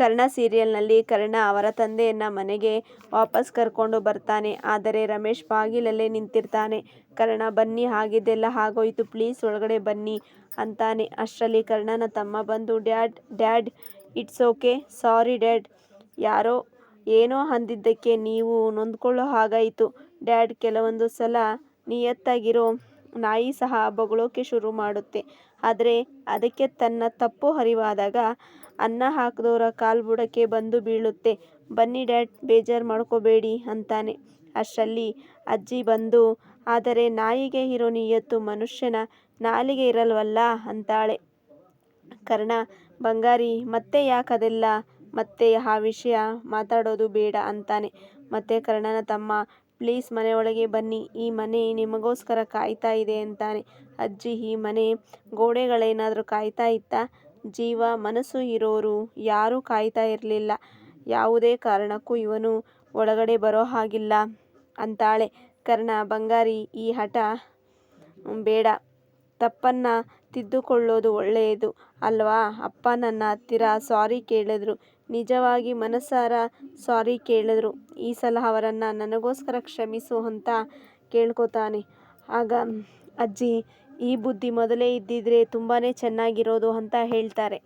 ಕರ್ಣ ಸೀರಿಯಲ್ನಲ್ಲಿ ಕರ್ಣ ಅವರ ತಂದೆಯನ್ನ ಮನೆಗೆ ವಾಪಸ್ ಕರ್ಕೊಂಡು ಬರ್ತಾನೆ. ಆದರೆ ರಮೇಶ್ ಬಾಗಿಲಲ್ಲೇ ನಿಂತಿರ್ತಾನೆ. ಕರ್ಣ, ಬನ್ನಿ ಹಾಗಿದ್ದೆಲ್ಲ ಆಗೋಯ್ತು ಪ್ಲೀಸ್ ಒಳಗಡೆ ಬನ್ನಿ ಅಂತಾನೆ. ಅಷ್ಟರಲ್ಲಿ ಕರ್ಣನ ತಮ್ಮ ಬಂದು dad dad, it's okay sorry, dad ಯಾರೋ ಏನೋ ಅಂದಿದ್ದಕ್ಕೆ ನೀವು ನೊಂದ್ಕೊಳ್ಳೋ ಹಾಗಾಯಿತು ಡ್ಯಾಡ್, ಕೆಲವೊಂದು ಸಲ ನಿಯತ್ತಾಗಿರೋ ನಾಯಿ ಸಹ ಬೊಗಳೋಕೆ ಶುರು ಮಾಡುತ್ತೆ. ಆದರೆ ಅದಕ್ಕೆ ತನ್ನ ತಪ್ಪು ಅರಿವಾದಾಗ ಅನ್ನ ಹಾಕ್ದೋರ ಕಾಲ್ಬುಡಕ್ಕೆ ಬಂದು ಬೀಳುತ್ತೆ. ಬನ್ನಿ ಡ್ಯಾಡ್, ಬೇಜಾರು ಮಾಡ್ಕೋಬೇಡಿ ಅಂತಾನೆ. ಅಷ್ಟರಲ್ಲಿ ಅಜ್ಜಿ ಬಂದು, ಆದರೆ ನಾಯಿಗೆ ಇರೋ ನಿಯತ್ತು ಮನುಷ್ಯನ ನಾಲಿಗೆ ಇರಲ್ವಲ್ಲ ಅಂತಾಳೆ. ಕರ್ಣ, ಬಂಗಾರಿ, ಮತ್ತೆ ಯಾಕದೆಲ್ಲ ಮತ್ತೆ ಆ ವಿಷಯ ಮಾತಾಡೋದು ಬೇಡ ಅಂತಾನೆ. ಮತ್ತೆ ಕರ್ಣನ ತಮ್ಮ ಪ್ಲೀಸ್ ಮನೆ ಒಳಗೆ ಬನ್ನಿ ಈ ಮನೆ ನಿಮಗೋಸ್ಕರ ಕಾಯ್ತಾ ಇದೆ ಅಂತಾನೆ. ಅಜ್ಜಿ, ಈ ಮನೆ ಗೋಡೆಗಳೇನಾದರೂ ಕಾಯ್ತಾ ಇತ್ತಾ? ಜೀವ, ಮನಸ್ಸು ಇರೋರು ಯಾರೂ ಕಾಯ್ತಾ ಇರಲಿಲ್ಲ ಯಾವುದೇ ಕಾರಣಕ್ಕೂ ಇವನು ಒಳಗಡೆ ಬರೋ ಹಾಗಿಲ್ಲ ಅಂತಾಳೆ. ಕರ್ಣ, ಬಂಗಾರಿ, ಈ ಹಠ ಬೇಡ. ತಪ್ಪನ್ನ ತಿದ್ದುಕೊಳ್ಳೋದು ಒಳ್ಳೆಯದು ಅಲ್ವಾ ಅಪ್ಪ ನನ್ನ ಹತ್ತಿರ ಸಾರಿ ಕೇಳಿದ್ರು. ನಿಜವಾಗಿ ಮನಸಾರ ಸಾರಿ ಕೇಳಿದ್ರು. ಈ ಸಲ ಅವರನ್ನು ನನಗೋಸ್ಕರ ಕ್ಷಮಿಸು ಅಂತ ಕೇಳ್ಕೊತಾನೆ ಆಗ, ಅಜ್ಜಿ, ಈ ಬುದ್ಧಿ ಮೊದಲೇ ಇದ್ದಿದ್ರೆ ತುಂಬಾ ಚೆನ್ನಾಗಿರೋದು ಅಂತ ಹೇಳ್ತಾರೆ.